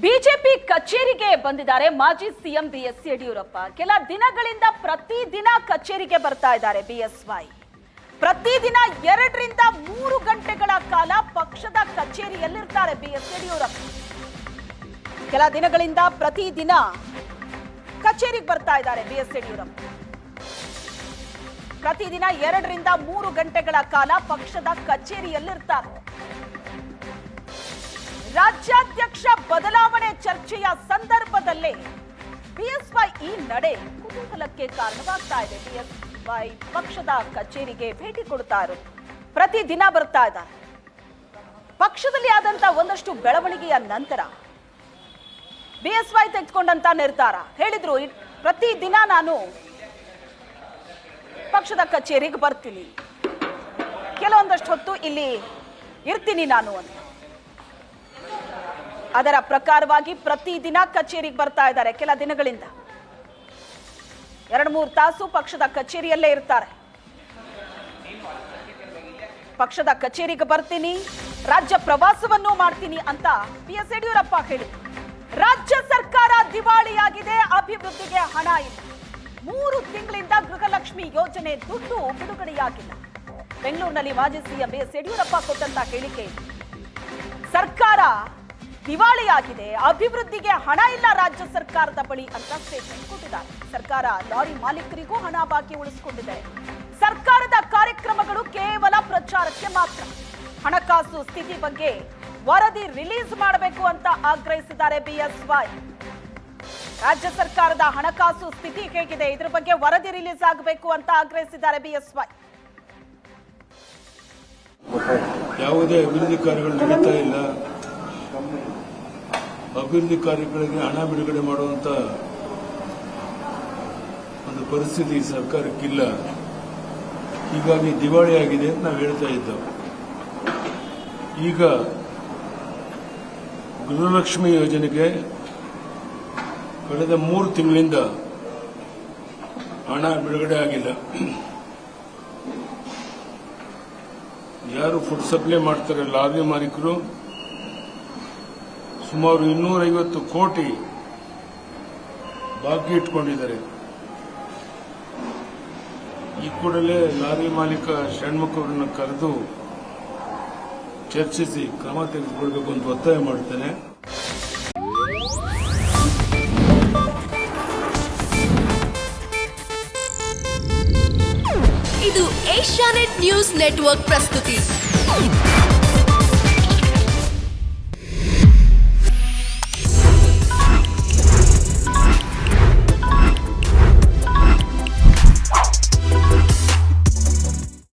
BJP ಕಚೇರಿಗೆ ಬಂದಿದ್ದಾರೆ ಮಾಜಿ ಸಿಎಂ ಬಿ ಎಸ್ ಯಡಿಯೂರಪ್ಪ. ಕೆಲ ದಿನಗಳಿಂದ ಪ್ರತಿದಿನ ಕಚೇರಿಗೆ ಬರ್ತಾ ಇದ್ದಾರೆ ಬಿ ಎಸ್ ವೈ ಪ್ರತಿದಿನ ಎರಡರಿಂದ ಮೂರು ಗಂಟೆಗಳ ಕಾಲ ಪಕ್ಷದ ಕಚೇರಿಯಲ್ಲಿರ್ತಾರೆ ಬಿ ಎಸ್ ಯಡಿಯೂರಪ್ಪ. ಕೆಲ ದಿನಗಳಿಂದ ಪ್ರತಿದಿನ ಕಚೇರಿಗೆ ಬರ್ತಾ ಇದ್ದಾರೆ ಬಿ ಎಸ್ ಯಡಿಯೂರಪ್ಪ ಪ್ರತಿದಿನ ಎರಡರಿಂದ ಮೂರು ಗಂಟೆಗಳ ಕಾಲ ಪಕ್ಷದ ಕಚೇರಿಯಲ್ಲಿರ್ತಾರೆ. ರಾಜ್ಯಾಧ್ಯಕ್ಷ ಬದಲಾವಣೆ ಚರ್ಚೆಯ ಸಂದರ್ಭದಲ್ಲೇ ಬಿಎಸ್ವೈ ಈ ನಡೆ ಕುತೂಹಲಕ್ಕೆ ಕಾರಣವಾಗ್ತಾ ಇದೆ. ಬಿಎಸ್ವೈ ಪಕ್ಷದ ಕಚೇರಿಗೆ ಭೇಟಿ ಕೊಡ್ತಾ ಇರೋದು ಪ್ರತಿದಿನ ಬರ್ತಾ ಇದ್ದಾರೆ. ಪಕ್ಷದಲ್ಲಿ ಆದಂತ ಒಂದಷ್ಟು ಬೆಳವಣಿಗೆಯ ನಂತರ ಬಿಎಸ್ವೈ ತೆಗೆದುಕೊಂಡಂತ ನಿರ್ಧಾರ. ಹೇಳಿದ್ರು ಪ್ರತಿದಿನ ನಾನು ಪಕ್ಷದ ಕಚೇರಿಗೆ ಬರ್ತೀನಿ. ಕೆಲವೊಂದಷ್ಟು ಹೊತ್ತು ಇಲ್ಲಿ ಇರ್ತೀನಿ ನಾನು ಅಂತ. ಅದರ ಪ್ರಕಾರವಾಗಿ ಪ್ರತಿದಿನ ಕಚೇರಿಗೆ ಬರ್ತಾ ಇದ್ದಾರೆ. ಕೆಲ ದಿನಗಳಿಂದ ಎರಡು ಮೂರು ತಾಸು ಪಕ್ಷದ ಕಚೇರಿಯಲ್ಲೇ ಇರ್ತಾರೆ. ಪಕ್ಷದ ಕಚೇರಿಗೆ ಬರ್ತೀನಿ, ರಾಜ್ಯ ಪ್ರವಾಸವನ್ನು ಮಾಡ್ತೀನಿ ಅಂತ ಬಿ ಎಸ್ ಯಡಿಯೂರಪ್ಪ ಹೇಳಿದರು. ರಾಜ್ಯ ಸರ್ಕಾರ ದಿವಾಳಿಯಾಗಿದೆ, ಅಭಿವೃದ್ಧಿಗೆ ಹಣ ಇಲ್ಲ. ಮೂರು ತಿಂಗಳಿಂದ ಗೃಹಲಕ್ಷ್ಮಿ ಯೋಜನೆ ದುಡ್ಡು ಬಿಡುಗಡೆಯಾಗಿಲ್ಲ. ಬೆಂಗಳೂರಿನಲ್ಲಿ ಮಾಜಿ ಸಿಎಂ ಎಸ್ ಯಡಿಯೂರಪ್ಪ ಕೊಟ್ಟಂತ ಹೇಳಿಕೆ. ಸರ್ಕಾರ ದಿವಾಳಿಯಾಗಿದೆ. ಅಭಿವೃದ್ಧಿಗೆ ಹಣ ಇಲ್ಲ ರಾಜ್ಯ ಸರ್ಕಾರದ ಬಳಿ ಅಂತ ಸ್ಟೇಟ್ಮೆಂಟ್ ಕೊಟ್ಟಿದ್ದಾರೆ. ಸರ್ಕಾರ ಲಾರಿ ಮಾಲೀಕರಿಗೂ ಹಣ ಬಾಕಿ ಉಳಿಸಿಕೊಂಡಿದೆ. ಸರ್ಕಾರದ ಕಾರ್ಯಕ್ರಮಗಳು ಕೇವಲ ಪ್ರಚಾರಕ್ಕೆ ಮಾತ್ರ. ಹಣಕಾಸು ಸ್ಥಿತಿ ಬಗ್ಗೆ ವರದಿ ರಿಲೀಸ್ ಮಾಡಬೇಕು ಅಂತ ಆಗ್ರಹಿಸಿದ್ದಾರೆ ಬಿಎಸ್ವೈ. ರಾಜ್ಯ ಸರ್ಕಾರದ ಹಣಕಾಸು ಸ್ಥಿತಿ ಹೇಗಿದೆ? ಇದ್ರ ಬಗ್ಗೆ ವರದಿ ರಿಲೀಸ್ ಆಗಬೇಕು ಅಂತ ಆಗ್ರಹಿಸಿದ್ದಾರೆ ಬಿಎಸ್ವೈ. ಯಾವುದೇ ಅಭಿವೃದ್ಧಿ ಕಾರ್ಯಗಳು ನಡೀತಾ ಇಲ್ಲ. ಅಭಿವೃದ್ಧಿ ಕಾರ್ಯಗಳಿಗೆ ಹಣ ಬಿಡುಗಡೆ ಮಾಡುವಂತ ಒಂದು ಪರಿಸ್ಥಿತಿ ಸರ್ಕಾರಕ್ಕಿಲ್ಲ. ಹೀಗಾಗಿ ದಿವಾಳಿ ಆಗಿದೆ ಅಂತ ನಾವು ಹೇಳ್ತಾ ಇದ್ದೆವು ಈಗ ಗೃಹಲಕ್ಷ್ಮಿ ಯೋಜನೆಗೆ ಕಳೆದ ಮೂರು ತಿಂಗಳಿಂದ ಹಣ ಬಿಡುಗಡೆ ಆಗಿಲ್ಲ. ಯಾರು ಫುಡ್ ಸಪ್ಲೈ ಮಾಡ್ತಾರೆ ಲಾರಿ ಮಾಲೀಕರು ಸುಮಾರು ಇನ್ನೂರೈವತ್ತು ಕೋಟಿ ಬಾಕಿ ಇಟ್ಕೊಂಡಿದ್ದಾರೆ. ಈ ಕೂಡಲೇ ಲಾರಿ ಮಾಲೀಕ ಷಣ್ಮುಖ ಕರೆದು ಚರ್ಚಿಸಿ, ಕ್ರಮ ತೆಗೆದುಕೊಳ್ಬೇಕು ಅಂತ ಒತ್ತಾಯ ಮಾಡ್ತೇನೆ ಇದು ಏಷ್ಯಾನೆಟ್ ನ್ಯೂಸ್ ನೆಟ್ವರ್ಕ್ ಪ್ರಸ್ತುತಿ.